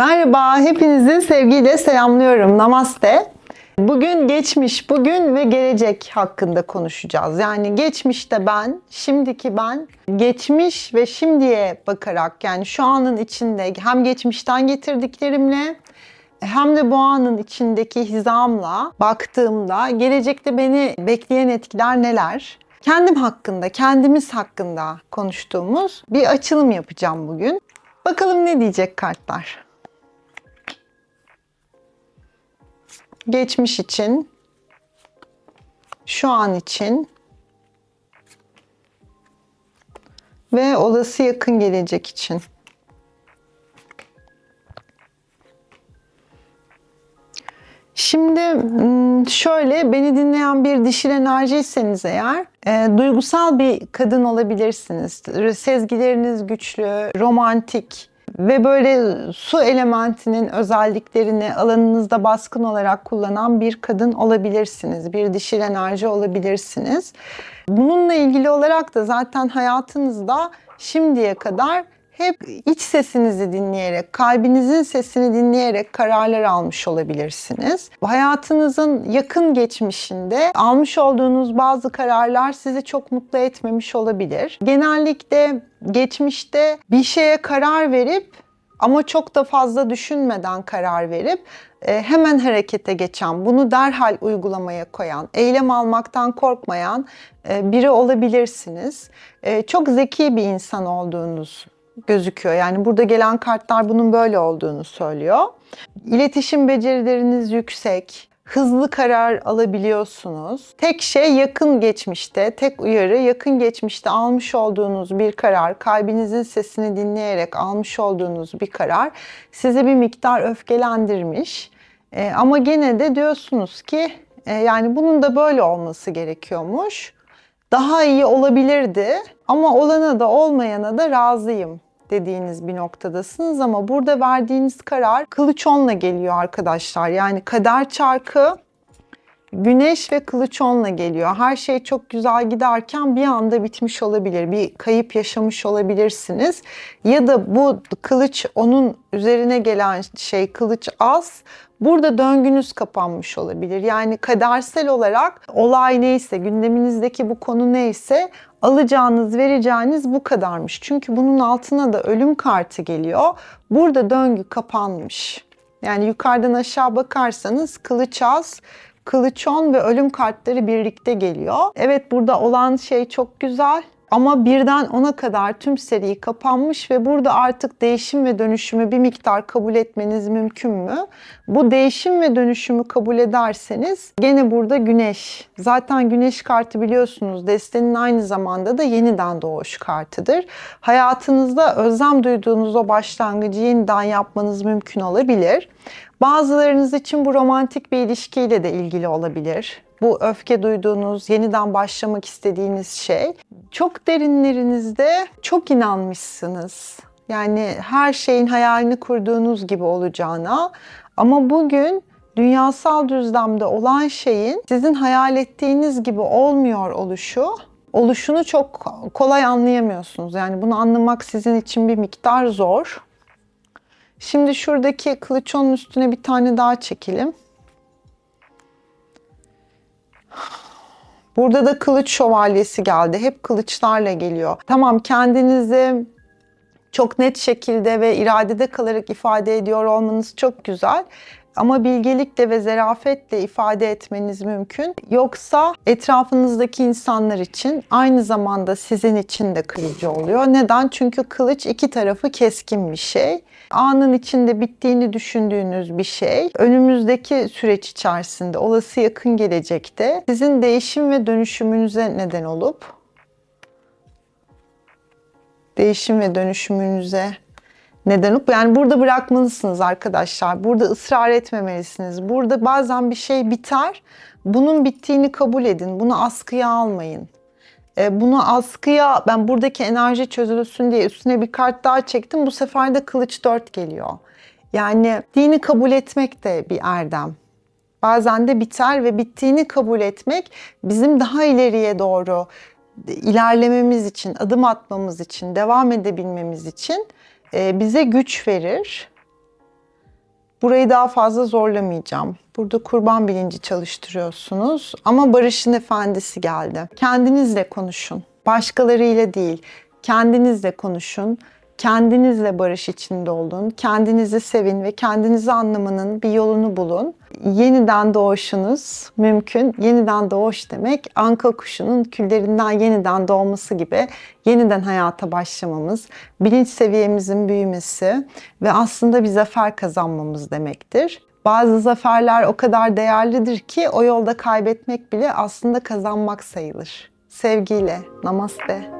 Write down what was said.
Merhaba, hepinizi sevgiyle selamlıyorum. Namaste. Bugün geçmiş, bugün ve gelecek hakkında konuşacağız. Yani geçmişte ben, şimdiki ben, geçmiş ve şimdiye bakarak yani şu anın içinde hem geçmişten getirdiklerimle hem de bu anın içindeki hizamla baktığımda gelecekte beni bekleyen etkiler neler? Kendim hakkında, kendimiz hakkında konuştuğumuz bir açılım yapacağım bugün. Bakalım ne diyecek kartlar? Geçmiş için, şu an için ve olası yakın gelecek için. Şimdi şöyle beni dinleyen bir dişil enerjiyseniz eğer e, duygusal bir kadın olabilirsiniz. Sezgileriniz güçlü, romantik ve böyle su elementinin özelliklerini alanınızda baskın olarak kullanan bir kadın olabilirsiniz. Bir dişil enerji olabilirsiniz. Bununla ilgili olarak da zaten hayatınızda şimdiye kadar hep iç sesinizi dinleyerek, kalbinizin sesini dinleyerek kararlar almış olabilirsiniz. Hayatınızın yakın geçmişinde almış olduğunuz bazı kararlar sizi çok mutlu etmemiş olabilir. Genellikle geçmişte bir şeye karar verip ama çok da fazla düşünmeden karar verip e, hemen harekete geçen, bunu derhal uygulamaya koyan, eylem almaktan korkmayan e, biri olabilirsiniz. E, çok zeki bir insan olduğunuz gözüküyor. Yani burada gelen kartlar bunun böyle olduğunu söylüyor. İletişim becerileriniz yüksek, hızlı karar alabiliyorsunuz. Tek şey yakın geçmişte, tek uyarı yakın geçmişte almış olduğunuz bir karar, kalbinizin sesini dinleyerek almış olduğunuz bir karar sizi bir miktar öfkelendirmiş. E, ama gene de diyorsunuz ki e, yani bunun da böyle olması gerekiyormuş. Daha iyi olabilirdi ama olana da olmayana da razıyım dediğiniz bir noktadasınız ama burada verdiğiniz karar kılıç onla geliyor arkadaşlar. Yani kader çarkı Güneş ve kılıç onla geliyor. Her şey çok güzel giderken bir anda bitmiş olabilir. Bir kayıp yaşamış olabilirsiniz. Ya da bu kılıç onun üzerine gelen şey kılıç az. Burada döngünüz kapanmış olabilir. Yani kadersel olarak olay neyse, gündeminizdeki bu konu neyse alacağınız, vereceğiniz bu kadarmış. Çünkü bunun altına da ölüm kartı geliyor. Burada döngü kapanmış. Yani yukarıdan aşağı bakarsanız kılıç az, kılıçon ve ölüm kartları birlikte geliyor. Evet burada olan şey çok güzel. Ama birden ona kadar tüm seri kapanmış ve burada artık değişim ve dönüşümü bir miktar kabul etmeniz mümkün mü? Bu değişim ve dönüşümü kabul ederseniz gene burada güneş. Zaten güneş kartı biliyorsunuz destenin aynı zamanda da yeniden doğuş kartıdır. Hayatınızda özlem duyduğunuz o başlangıcı yeniden yapmanız mümkün olabilir. Bazılarınız için bu romantik bir ilişkiyle de ilgili olabilir. Bu öfke duyduğunuz, yeniden başlamak istediğiniz şey. Çok derinlerinizde çok inanmışsınız. Yani her şeyin hayalini kurduğunuz gibi olacağına. Ama bugün dünyasal düzlemde olan şeyin sizin hayal ettiğiniz gibi olmuyor oluşu oluşunu çok kolay anlayamıyorsunuz. Yani bunu anlamak sizin için bir miktar zor. Şimdi şuradaki kılıçonun üstüne bir tane daha çekelim. Burada da kılıç şövalyesi geldi. Hep kılıçlarla geliyor. Tamam kendinizi çok net şekilde ve iradede kalarak ifade ediyor olmanız çok güzel. Ama bilgelikle ve zarafetle ifade etmeniz mümkün. Yoksa etrafınızdaki insanlar için aynı zamanda sizin için de kırıcı oluyor. Neden? Çünkü kılıç iki tarafı keskin bir şey. Anın içinde bittiğini düşündüğünüz bir şey. Önümüzdeki süreç içerisinde, olası yakın gelecekte sizin değişim ve dönüşümünüze neden olup değişim ve dönüşümünüze neden olup yani burada bırakmalısınız arkadaşlar. Burada ısrar etmemelisiniz. Burada bazen bir şey biter. Bunun bittiğini kabul edin. Bunu askıya almayın. E, bunu askıya ben buradaki enerji çözülsün diye üstüne bir kart daha çektim. Bu sefer de kılıç 4 geliyor. Yani dini kabul etmek de bir erdem. Bazen de biter ve bittiğini kabul etmek bizim daha ileriye doğru ilerlememiz için, adım atmamız için, devam edebilmemiz için e, bize güç verir. Burayı daha fazla zorlamayacağım. Burada kurban bilinci çalıştırıyorsunuz ama barışın efendisi geldi. Kendinizle konuşun. Başkalarıyla değil. Kendinizle konuşun. Kendinizle barış içinde olun. Kendinizi sevin ve kendinizi anlamanın bir yolunu bulun. Yeniden doğuşunuz mümkün. Yeniden doğuş demek anka kuşunun küllerinden yeniden doğması gibi yeniden hayata başlamamız, bilinç seviyemizin büyümesi ve aslında bir zafer kazanmamız demektir. Bazı zaferler o kadar değerlidir ki o yolda kaybetmek bile aslında kazanmak sayılır. Sevgiyle, namaste.